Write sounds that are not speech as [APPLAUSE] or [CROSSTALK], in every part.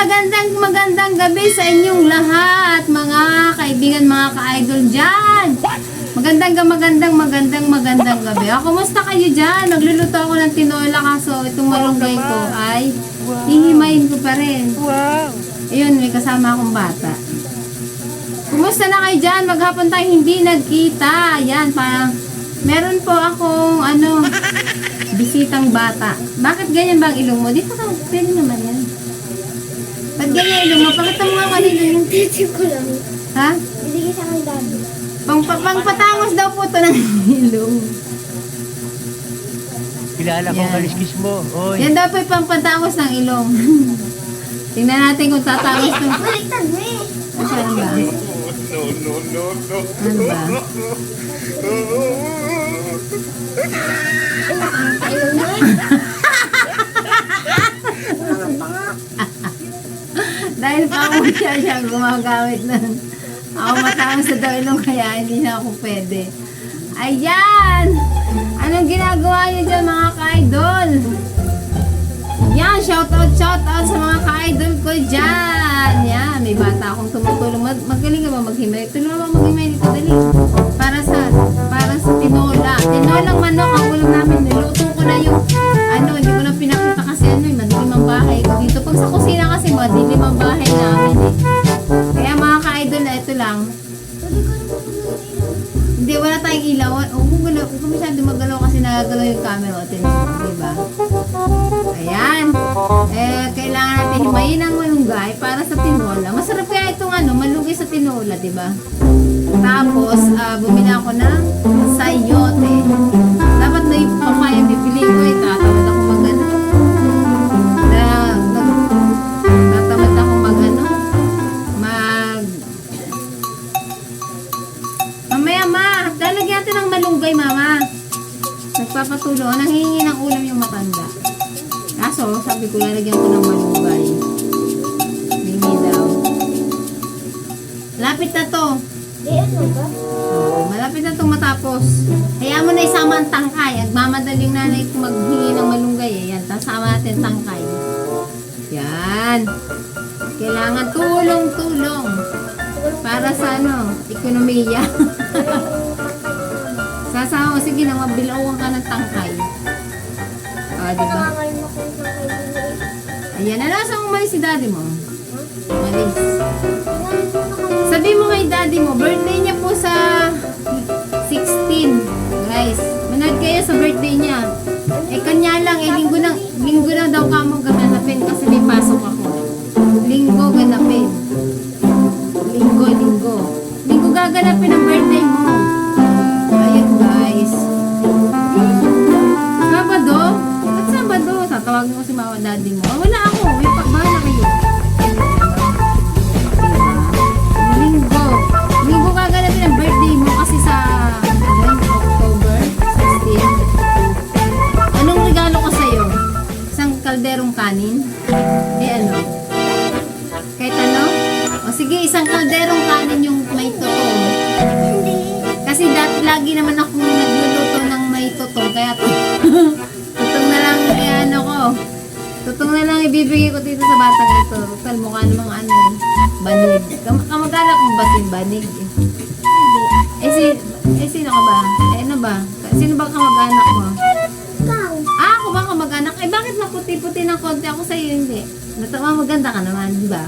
magandang magandang gabi sa inyong lahat, mga kaibigan, mga ka-idol dyan. Magandang ga- magandang magandang magandang gabi. Ah, kumusta kayo dyan? Nagluluto ako ng tinola kaso itong malunggay ko ay hihimayin ko pa rin. Ayun, may kasama akong bata. Kumusta na kayo dyan? Maghapon tayo hindi nagkita. Yan, parang meron po akong ano, bisitang bata. Bakit ganyan ba ang ilong mo? Dito ka, pwede naman yan. Ba't ganyan ilong mo? Pakita mo nga kanina yung... Titip ko lang. Ha? Bibigay sa akin daddy. Pang, pang patangos daw po to ng ilong. Kilala ko Yan. kaliskis mo. Oy. Yan daw po yung pang patangos ng ilong. Tingnan natin kung tatangos to. Baliktad mo eh. Saan ba? Ano ba? Ayaw na. Wala pa nga. Dahil pa ako siya siya gumagamit ng ako matangos sa daw ilong kaya hindi na ako pwede. Ayan! Anong ginagawa niyo dyan mga ka-idol? Yan, shout out, shout out sa mga ka-idol ko dyan. Yan, may bata akong tumutulong. Mag magaling ka ba maghimay? Tulungan mo maghimay dito, dali. Para sa, para sa tinola. Tinolang manok, ang ulam namin. Niluto ko na yung, wala tayong ilaw. Galaw. Huwag ka masyado magalaw kasi nagagalaw yung camera. O, tinan mo, diba? Ayan. Eh, kailangan natin himayin ang malunggay para sa tinola. Masarap kaya itong ano, malunggay sa tinola, diba? Tapos, ah, bumili ako ng sayote. Lalagyan natin ng malunggay, mama. Nagpapatulo. Nanghihingi ng ulam yung matanda. Kaso, sabi ko, lalagyan ko ng malunggay. Hingi daw. Lapit na to. Ano ba? Oo, malapit na itong matapos. Kaya mo na isama ang tangkay. Agmamadaling nanay ko maghingi ng malunggay. Eh. Yan, tasama natin tangkay. Yan. Kailangan tulong-tulong. Para sa ano, ekonomiya. [LAUGHS] Sasama mo, sige na, mabilawan ka ng tangkay. Ah, di ba? Nangangain ako ng kakaibigan. Ayan, na nasa umalis si daddy mo? Kayo. Sabi mo kay daddy mo, birthday niya po sa 16. Guys, manood kayo sa birthday niya. Eh, kanya lang, eh, linggo na, linggo na daw ka mo gaganapin kasi may pasok ako. Linggo ganapin. Linggo, linggo. Linggo gaganapin ang birthday daddy mo. Wala ako. May pagbahala kayo. Linggo. Linggo gaganapin ang birthday mo kasi sa ano, October 16. Anong regalo ko sa'yo? Isang kalderong kanin? Eh ano? Kahit ano? O sige, isang kalderong kanin yung may totoo. Kasi dati lagi naman akong nagluluto ng may tutong, kaya [LAUGHS] ibibigay ko dito sa batang ito. Total, mukha namang ano, banig. Kam kamag-anak mo ba si banig? Eh, si, eh, sino ka ba? Eh, ano ba? Sino ba kamag-anak mo? Ikaw. Ah, ako ba kamag-anak? Eh, bakit maputi-puti ng konti ako sa'yo? Hindi. Natawa, maganda ka naman, di ba?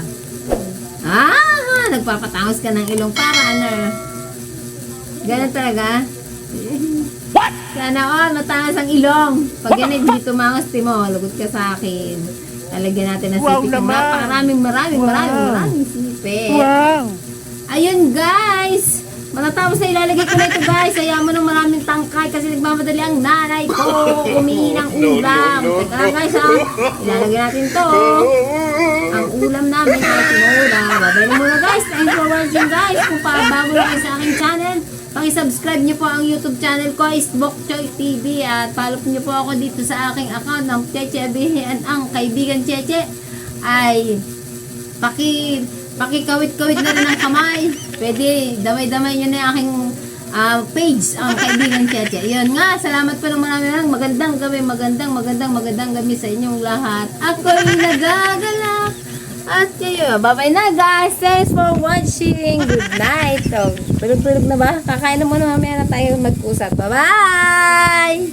Ah, nagpapatangos ka ng ilong para ano? Ganun talaga? What? Sana all, matangos ang ilong. Pag yan hindi tumangos, Timo, lagot ka sa akin. Lalagyan natin ng Wow sipit. ng naman. Napakaraming, maraming, maraming, Wow. maraming sipit. Wow! Ayun guys! Matatapos na ilalagay ko na ito guys. Ayaw mo ng maraming tangkay kasi nagmamadali ang nanay ko. Umihi ng ulam. Teka lang guys ha. Ilalagay natin to. Ang ulam namin ay tinola. Babay na muna guys. Thanks for watching guys. Kung pa bago lang sa aking channel, pakisubscribe niyo po ang YouTube channel ko is Bok Choy TV at follow niyo po ako dito sa aking account ng Cheche Abihian ang kaibigan Cheche ay paki pakikawit-kawit na rin ang kamay. Pwede, damay-damay nyo na yung aking ah, page, ang kaibigan Cheche. Yun nga, salamat po ng marami lang. Magandang gabi, magandang, magandang, magandang gabi sa inyong lahat. Ako'y nagagalak At yun, bye-bye na guys. Thanks for watching. Good night. So, tulog-tulog na ba? Kakain na muna mamaya na tayo mag-usap. Bye-bye!